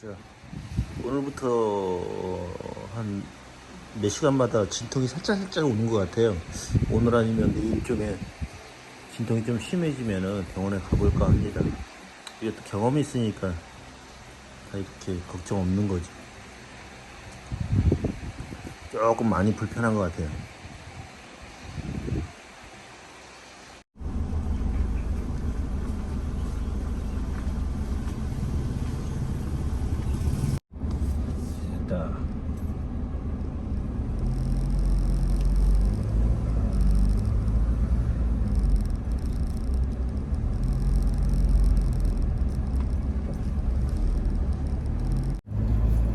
자, 오늘부터 한 몇 시간마다 진통이 살짝 살짝 오는 것 같아요. 오늘 아니면 내일쯤에 진통이 좀 심해지면은 병원에 가볼까 합니다. 이게 또 경험이 있으니까 다 이렇게 걱정 없는 거지. 조금 많이 불편한 것 같아요. 됐다.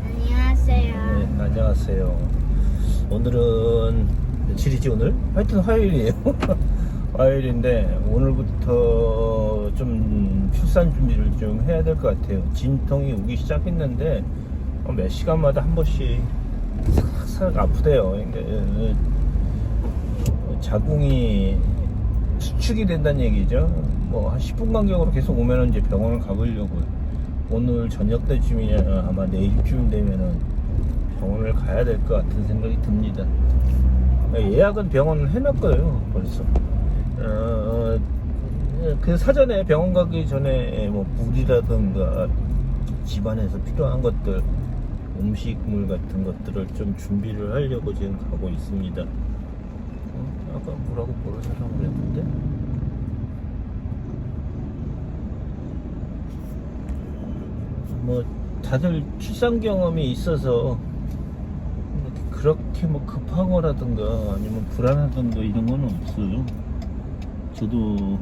안녕하세요. 네, 안녕하세요. 오늘은 며칠이지 오늘? 하여튼 화요일이에요. 화요일인데 오늘부터 좀 출산 준비를 좀 해야 될 것 같아요. 진통이 오기 시작했는데 어, 몇 시간마다 한 번씩 싹싹 아프대요. 어, 자궁이 수축이 된다는 얘기죠. 뭐 한 10분 간격으로 계속 오면은 이제 병원을 가보려고 오늘 저녁 때쯤이냐 아마 내일쯤 되면은 병원을 가야 될 것 같은 생각이 듭니다. 예약은 병원을 해놨고요 벌써. 어, 그 사전에 병원 가기 전에 뭐 물이라든가 집안에서 필요한 것들 음식물 같은 것들을 좀 준비를 하려고 지금 가고 있습니다. 어, 아까 뭐라고 뭐라 설명을 했는데? 뭐 다들 출산 경험이 있어서 그렇게 뭐 급하거라든가 아니면 불안하던가 이런 건 없어요. 저도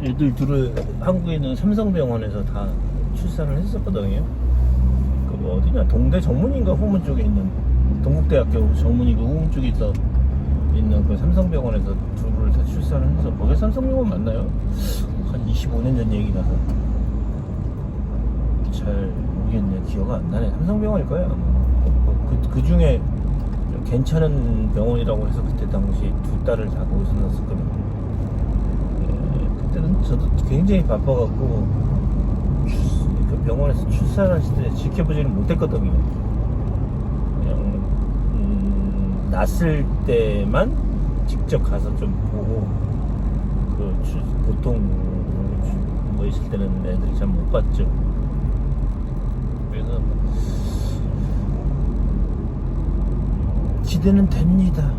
애들 둘을 한국에 있는 삼성병원에서 다 출산을 했었거든요. 그 어디냐 동대 정문인가 후문 쪽에 있는 동국대학교 정문이고 후문 쪽에 있어 있는 그 삼성병원에서 둘을 다 출산을 해서 거기 삼성병원 맞나요? 한 25년 전 얘기라서 잘 기억 안 나네 삼성병원일 거야 아마. 그, 그 중에 좀 괜찮은 병원이라고 해서 그때 당시 두 딸을 다 거기서 낳았었거든요 예, 그때는 저도 굉장히 바빠갖고 출- 그 병원에서 출산하실 때 지켜보지는 못했거든요 그냥 음, 낳았을 때만 직접 가서 좀 보고 그 출- 보통 뭐 있을 때는 애들이 잘 못 봤죠. 그래서 기대는 됩니다.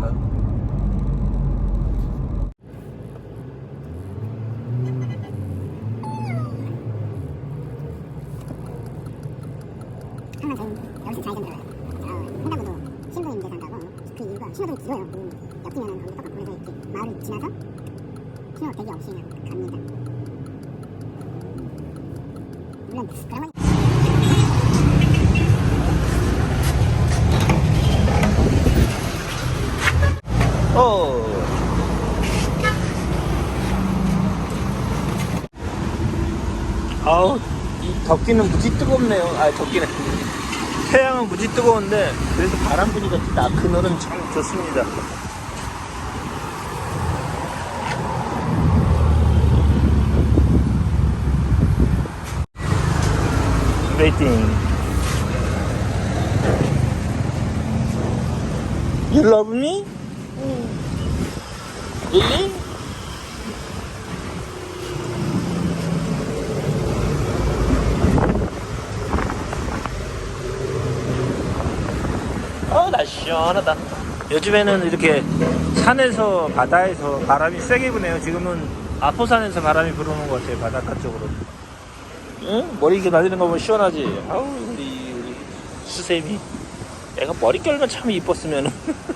어, 그. 음, 지나서 신호 대기 없이 그냥 갑니다. 물론 건 어. 아우, 이 덥기는 무지 뜨겁네요. 아, 덥기는. 태양은 무지 뜨거운데, 그래도 바람 분위기가 딱 그늘은 참 좋습니다. 웨이팅. You love me? Really? 어, 나 시원하다. 요즘에는 이렇게 산에서 바다에서 바람이 세게 부네요. 지금은 아포산에서 바람이 불어오는 것 같아요. 바닷가 쪽으로. 응? 머리 이렇게 날리는 거 보면 시원하지. 아우 우리 우리 수세미. 애가 머릿결만 참 이뻤으면. 아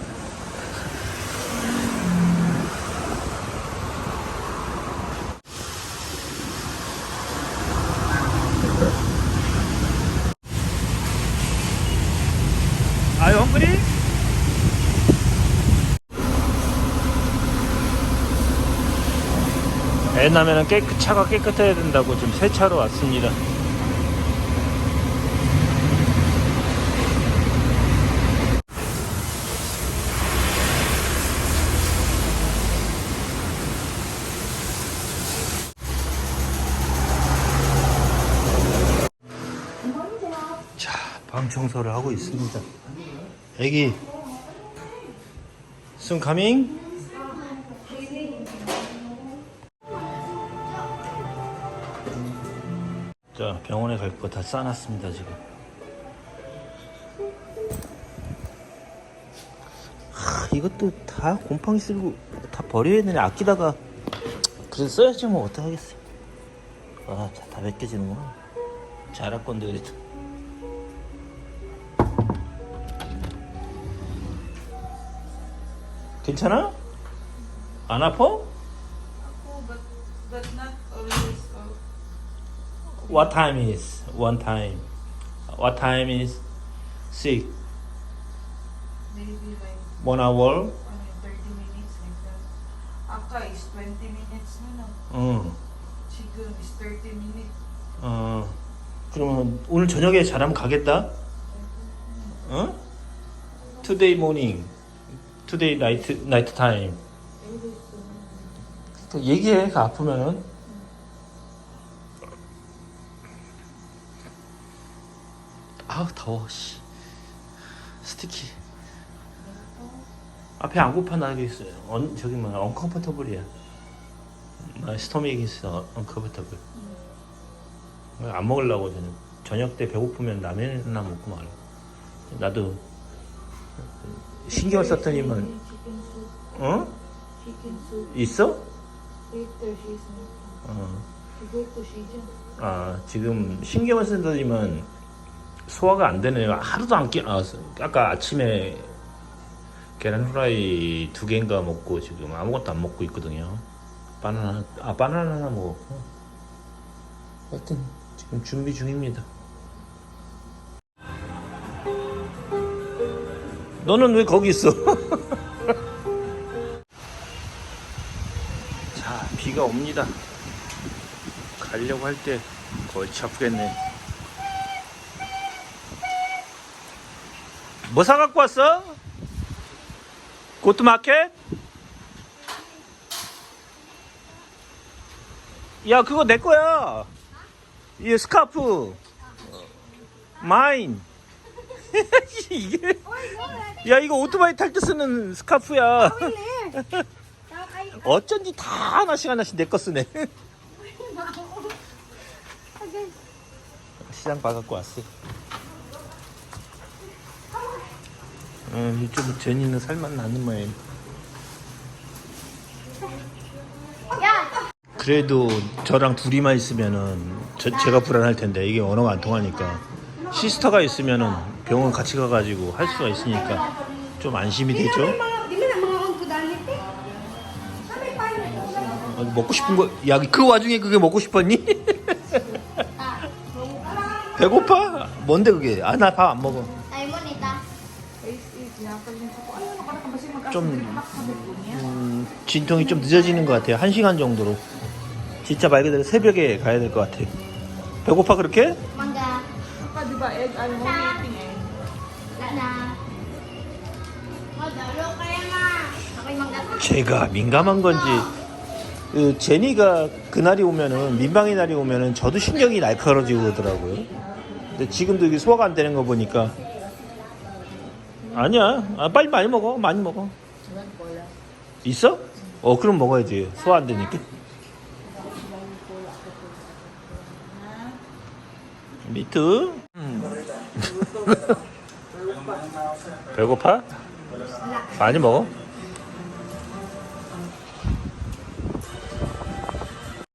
Are you hungry? 애나면은 깨끗, 차가 깨끗해야 된다고 지금 새 차로 왔습니다. 자, 방 청소를 하고 있습니다. 애기, 순 가밍? 자, 병원에 갈 거 다 싸놨습니다, 지금. 하, 이것도 다 곰팡이 쓸고 다 버려야 되네. 아끼다가. 그래도 써야지 뭐 어떡하겠어. 아, 자, 다 벗겨지는구나. 잘할 건데, 그래도. 괜찮아? 안 아파? Oh, but but not always. Uh, What time is one time? What time is sick? maybe like One hour? Mean, 30 minutes like that. Aka is 20 minutes na no. 응. Chigun is 30 minutes. 어. 그러면 오늘 저녁에 잘하면 가겠다. 어? Today morning. Today night night time. 또 얘기해. 그 아프면은. 아우 더워 씨. 스티키. 앞에 안 고파 나게 있어요. 언 저기 뭐 언컴포터블이야. 나 스토믹이 있어. 언컴포터블. 안 먹으려고 저는 저녁 때 배고프면 라면이나 먹고 말아. 나도 신경 썼더니만. 어. 있어? 어. 아 지금 신경을 쓰더니만 소화가 안 되네요. 하루도 안 끼. 아, 아까 아침에 계란 후라이 두 개인가 먹고 지금 아무것도 안 먹고 있거든요. 바나나 아 바나나 하나 먹었고. 하여튼 지금 준비 중입니다. 너는 왜 거기 있어? 자 비가 옵니다. 가려고 할 때 골치 아프겠네. 뭐 사갖고 왔어? 고트마켓? 야 그거 내 거야. 이 스카프. 마인. 이게 야 이거 오토바이 탈 때 쓰는 스카프야. 어쩐지 다 하나씩 하나씩 내 거 쓰네. 시장 봐갖고 왔어. 어, 이쪽 제니는 살만 나는 모양. 그래도 저랑 둘이만 있으면은 저, 제가 불안할 텐데 이게 언어가 안 통하니까 시스터가 있으면은 병원 같이 가가지고 할 수가 있으니까 좀 안심이 되죠. 어, 먹고 싶은 거, 야 그 와중에 그게 먹고 싶었니? 배고파? 뭔데 그게? 아 나 밥 안 먹어. 좀 음, 진통이 좀 늦어지는 것 같아요. 한 시간 정도로. 진짜 말 그대로 새벽에 가야 될 것 같아. 배고파 그렇게? Na. Mangga. 제가 민감한 건지 그 제니가 그날이 오면은 민방위 날이 오면은 저도 신경이 날카로워지고 그러더라고요. 근데 지금도 이게 소화가 안 되는 거 보니까 아니야. 아, 빨리 많이 먹어. 많이 먹어. 있어? 어 그럼 먹어야지. 소화 안 되니까. 미투. 음. 배고파? 많이 먹어.